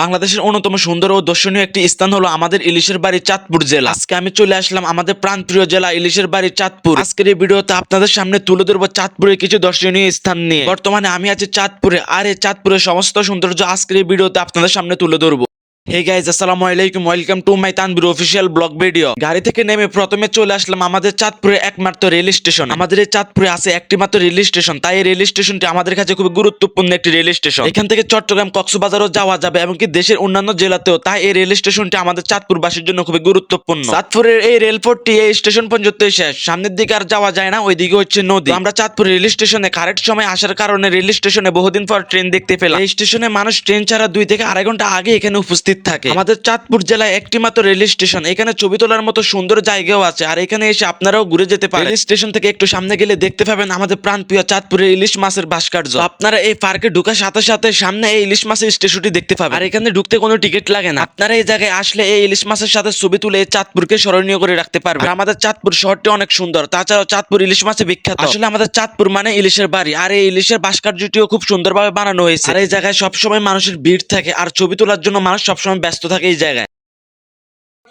বাংলাদেশের অন্যতম সুন্দর ও দর্শনীয় একটি স্থান হলো আমাদের ইলিশের বাড়ি চাঁদপুর জেলা। আজকে আমি চলে আসলাম আমাদের প্রান্তীয় জেলা ইলিশের বাড়ি চাঁদপুর। আজকের এই ভিডিওতে আপনাদের সামনে তুলে ধরবো চাঁদপুরের কিছু দর্শনীয় স্থান নিয়ে। বর্তমানে আমি আছি চাঁদপুরে। আর এই চাঁদপুরের সমস্ত সৌন্দর্য আজকের এই ভিডিওতে আপনাদের সামনে তুলে ধরবো। হে গাইজ আসসালামু আলাইকুম welcome to my Tanvir official blog video গাড়ি থেকে নেমে প্রথমে চলে আসলাম আমাদের চাঁদপুরে একমাত্র রেল স্টেশন। আমাদের চাঁদপুরে আছে একটি মাত্র রেল স্টেশন। তাই এই রেল স্টেশনটি আমাদের কাছে খুব গুরুত্বপূর্ণ একটি রেল স্টেশন। এখান থেকে চট্টগ্রাম কক্সবাজারও যাওয়া যাবে এমনকি দেশের অন্যান্য জেলাতেও। তাই এই রেল স্টেশনটি আমাদের চাঁদপুরবাসীর জন্য খুবই গুরুত্বপূর্ণ। চাঁদপুরের এই রেলপথটি এই স্টেশন পর্যন্ত শেষ। সামনের দিকে আর যাওয়া যায় না, ওইদিকে হচ্ছে নদী। আমরা চাঁদপুর রেল স্টেশনে কারেক্ট সময় আসার কারণে রেল স্টেশনে বহুদিন পর ট্রেন দেখতে পেলাম। এই স্টেশনে মানুষ ট্রেন ছাড়া দুই থেকে আড়াই ঘণ্টা আগে এখানে উপস্থিত থাকে। আমাদের চাঁদপুর জেলায় একটি মাত্র রেল স্টেশন। এখানে ছবি তোলার মতো সুন্দর জায়গাও আছে। আর এখানে এসে আপনারাও ঘুরে যেতে পারেন। রেল স্টেশন থেকে একটু সামনে গেলে দেখতে পাবেন আমাদের প্রাণপ্রিয় চাঁদপুরের ইলিশ মাছের ভাস্কর্য। আপনারা এই পার্কে ঢুকার সাথে সাথে সামনে এই ইলিশ মাছের স্টেশনটি দেখতে পাবেন। আর এখানে ঢুকতে কোনো টিকিট লাগে না। আপনারা এই জায়গায় আসলে এই ইলিশ মাছের সাথে ছবি তুলে চাঁদপুরকে স্মরণীয় করে রাখতে পারবেন। আর আমাদের চাঁদপুর শহরটি অনেক সুন্দর। তাছাড়াও চাঁদপুর ইলিশ মাছে বিখ্যাত। আসলে আমাদের চাঁদপুর মানে ইলিশের বাড়ি। আর এই ইলিশের ভাস্কর্যটিও খুব সুন্দরভাবে বানানো হয়েছে। আর এই জায়গায় সবসময় মানুষের ভিড় থাকে। আর ছবি তোলার জন্য মানুষ সবসময় ব্যস্ত থাকে এই জায়গায়।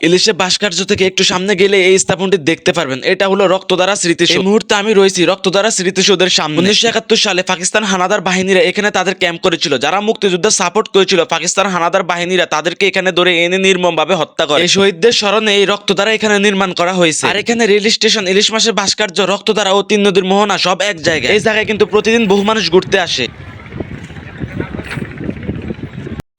ইলিশের ভাস্কর্য থেকে একটু সামনে গেলে এই স্থাপনটি দেখতে পারবেন। এটা হলো রক্তদ্বারা স্মৃতিসৌধ। এই মুহূর্তে আমি রয়েছি রক্তদ্বারা স্মৃতিসৌধের সামনে। উনিশশো একাত্তর সালে পাকিস্তান হানাদার বাহিনীরা এখানে তাদের ক্যাম্প করেছিল। যারা মুক্তিযুদ্ধে সাপোর্ট করেছিল পাকিস্তান হানাদার বাহিনীরা তাদেরকে এখানে ধরে এনে নির্মমভাবে হত্যা করে। এই শহীদদের স্মরণে এই রক্তদ্বারা এখানে নির্মাণ করা হয়েছে। আর এখানে রেল স্টেশন ইলিশ মাসের ভাস্কর্য রক্তদ্বারা ও তিন নদীর মোহনা সব এক জায়গায়। এই জায়গায় কিন্তু প্রতিদিন বহু মানুষ ঘুরতে আসে।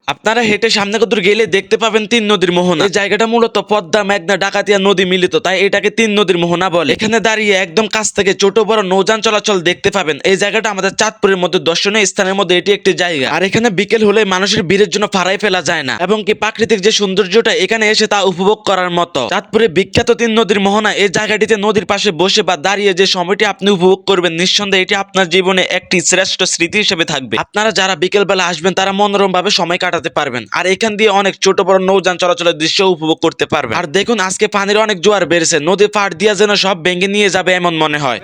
আপনারা হেঁটে সামনে কত গেলে দেখতে পাবেন তিন নদীর মোহনা। এই জায়গাটা মূলত পদ্মা, মেঘনা, ডাকাতিয়া নদী মিলিত। তাই এটাকে তিন নদীর মোহনা বলে। এখানে দাঁড়িয়ে একদম কাছ থেকে ছোট বড় নৌযান চলাচল দেখতে পাবেন। এই জায়গাটা আমাদের চাঁদপুরের মধ্যে দর্শনীয় স্থানের মধ্যে এটি একটি জায়গা। আর এখানে বিকেল হলে মানুষের ভিড়ের জন্য ফাড়াই ফেলা যায় না। এবং কি প্রাকৃতিক যে সৌন্দর্যটা এখানে এসে তা উপভোগ করার মতো। চাঁদপুরে বিখ্যাত তিন নদীর মোহনা এই জায়গাটিতে নদীর পাশে বসে বা দাঁড়িয়ে যে সময়টি আপনি উপভোগ করবেন, নিঃসন্দেহে এটি আপনার জীবনে একটি শ্রেষ্ঠ স্মৃতি হিসেবে থাকবে। আপনারা যারা বিকেল বেলা আসবেন, তারা মনোরম ভাবে সময় কাটাতে পারবেন। আর এখান দিয়ে অনেক ছোট বড় নৌযান চলাচলের দৃশ্য উপভোগ করতে পারবেন। আর দেখুন, আজকে পানির অনেক জোয়ার বেড়েছে। নদী পাড় দিয়ে যেন সব ভেঙে নিয়ে যাবে এমন মনে হয়।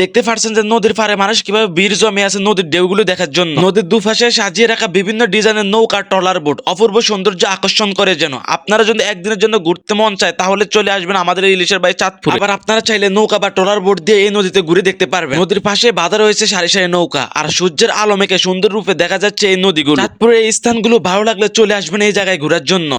দেখতে পারছেন যে নদীর পাড়ে মানুষ কীভাবে ভিড় জমে আছে নদীর ঢেউগুলো দেখার জন্য। নদীর দুপাশে সাজিয়ে রাখা বিভিন্ন ডিজাইনের নৌকা, ট্রলার বোট। অপূর্ব সৌন্দর্য আকর্ষণ করে যেন। আপনারা যদি একদিনের জন্য ঘুরতে মন চায়, তাহলে চলে আসবেন আমাদের ইলিশের বাড়ি চাঁদপুর। আবার আপনারা চাইলে নৌকা বা ট্রলার বোট দিয়ে এই নদীতে ঘুরে দেখতে পারবেন। নদীর পাশে বাধা রয়েছে সারি সারি নৌকা। আর সূর্যের আলো সুন্দর রূপে দেখা যাচ্ছে এই নদীগুলো। চাঁদপুরের এই স্থানগুলো ভালো লাগলে চলে আসবেন এই জায়গায় ঘোরার জন্য।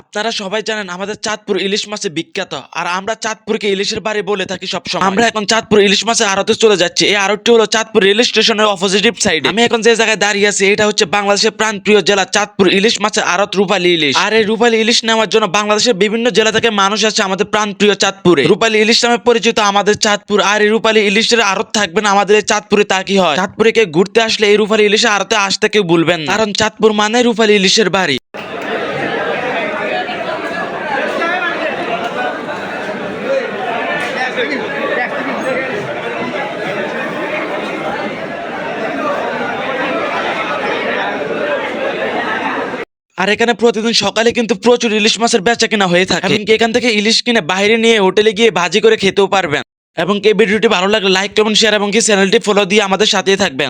আপনারা সবাই জানেন আমাদের চাঁদপুর ইলিশ মাছে বিখ্যাত আর আমরা চাঁদপুরকে ইলিশের বাড়ি বলে থাকি সবসময়। আমরা এখন চাঁদপুর ইলিশ মাছের আড়তে চলে যাচ্ছি। এই আড়তটি হলো চাঁদপুর রেল স্টেশনের অপোজিটিভ সাইডে আমি এখন যে জায়গায় দাঁড়িয়ে আছি এটা হচ্ছে বাংলাদেশের প্রাণপ্রিয় জেলা চাঁদপুর ইলিশ মাছের আড়ত রূপালী ইলিশ। আর এই রূপালী ইলিশ নেওয়ার জন্য বাংলাদেশের বিভিন্ন জেলা থেকে মানুষ আছে আমাদের প্রাণপ্রিয় চাঁদপুরে। রূপালী ইলিশ নামে পরিচিত আমাদের চাঁদপুর আর এই রূপালী ইলিশের আড়ত থাকবে না আমাদের এই চাঁদপুরে তা কি হয়? চাঁদপুরে কেউ ঘুরতে আসলে এই রূপালী ইলিশের আড়তে আসতে কেউ ভুলবেন না। কারণ চাঁদপুর মানে রূপালী ইলিশের বাড়ি। আর এখানে প্রতিদিন সকালে কিন্তু প্রচুর ইলিশ মাছের বেচা কেনা হয়ে থাকে। এমনকি এখান থেকে ইলিশ কিনে বাইরে নিয়ে হোটেলে গিয়ে ভাজি করে খেতেও পারবেন। এবং এই ভিডিওটি ভালো লাগলে লাইক কমেন্ট শেয়ার এবং কি চ্যানেলটি ফলো দিয়ে আমাদের সাথে থাকবেন।